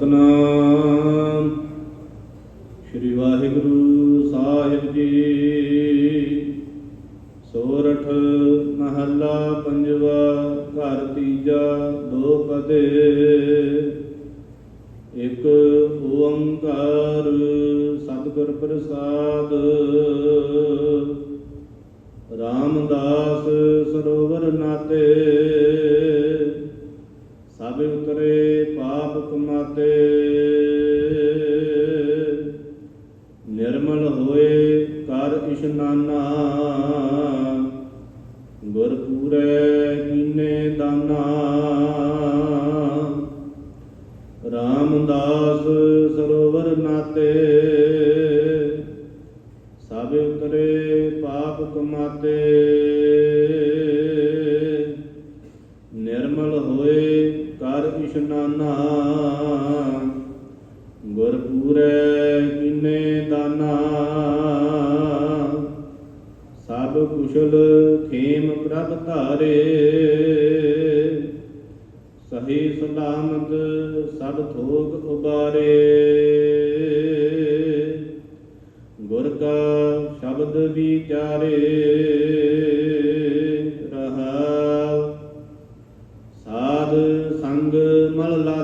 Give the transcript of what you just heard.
ਸਤਨਾਮ। ਸ੍ਰੀ ਵਾਹਿਗੁਰੂ ਸਾਹਿਬ ਜੀ। ਸੋਰਠ ਮਹੱਲਾ ਪੰਜਵਾ, ਘਰ ਤੀਜਾ, ਦੋ ਪਦੇ। ਇੱਕ ਓੰਕਾਰ ਸਤਿਗੁਰ ਪ੍ਰਸਾਦ। ਪਾਪ ਨਿਰਮਲ ਹੋਏ ਕਰ ਇਸ਼ਨਾਨਾ ਗੁਰ ਪੂਰੈ ਕੀਨੇ ਦਾਨਾ। ਰਾਮਦਾਸ ਸਰੋਵਰ ਨਾਤੇ। ਸਭ ਉਤਰੇ ਪਾਪ ਕਮਾਤੇ। ਨਿਰਮਲ ਹੋਏ ਕਰ ਇਸ਼ਨਾਨਾ। ਗੁਰ ਪੂਰੈ ਕੀਨੇ ਦਾਨਾ। ਸਭ ਕੁਸ਼ਲ ਖੇਮ ਪ੍ਰਭ ਧਾਰੇ। ਸਹੀ ਸਲਾਮਤ ਸਭ ਥੋਕ ਉਬਾਰੇ। ਗੁਰ ਕਾ ਸ਼ਬਦ ਵਿਚਾਰੇ।